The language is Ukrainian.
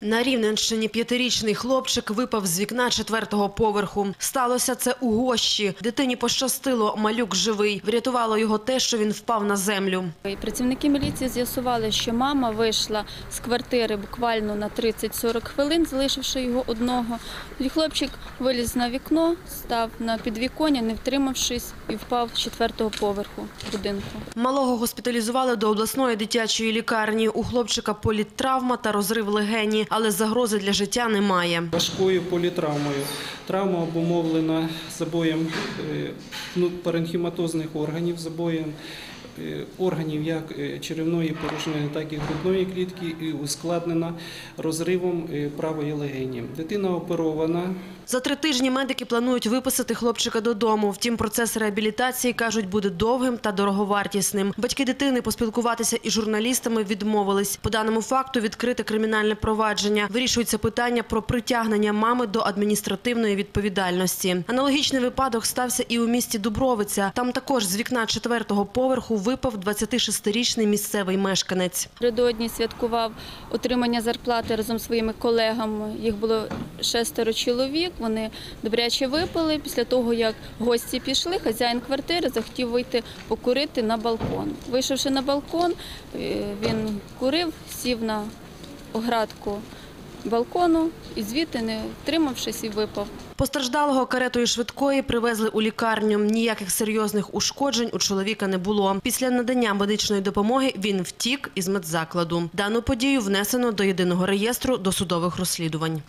На Рівненщині п'ятирічний хлопчик випав з вікна четвертого поверху. Сталося це у Гощі. Дитині пощастило, малюк живий. Врятувало його те, що він впав на землю. І Працівники міліції з'ясували, що мама вийшла з квартири буквально на 30-40 хвилин, залишивши його одного. І хлопчик виліз на вікно, став на підвіконня, не втримавшись, і впав з четвертого поверху будинку. Малого госпіталізували до обласної дитячої лікарні. У хлопчика політтравма та розрив легені, але загрози для життя немає. важкою політравмою. Травма обумовлена забоєм е, ну, паренхіматозних органів, забоєм органів як е, черевної порожнини, так і грудної клітки, і ускладнена розривом е, правої легені. Дитина оперована. За три тижні медики планують виписати хлопчика додому. Втім, процес реабілітації, кажуть, буде довгим та дороговартісним. Батьки дитини поспілкуватися із журналістами відмовились. По даному факту відкрите кримінальне провадження. Вирішується питання про притягнення мами до адміністративної відповідальності. Аналогічний випадок стався і у місті Дубровиця. Там також з вікна четвертого поверху випав 26-річний місцевий мешканець. Напередодні святкував отримання зарплати разом зі своїми колегами. Їх було шестеро чоловік. Вони добряче випили. Після того, як гості пішли, хазяїн квартири захотів вийти покурити на балкон. Вийшовши на балкон, е, він курив, сів на оградку балкону і звідти, не втримавшись, і випав. Постраждалого каретою швидкої привезли у лікарню. Ніяких серйозних ушкоджень у чоловіка не було. Після надання медичної допомоги він втік із медзакладу. Дану подію внесено до єдиного реєстру досудових розслідувань.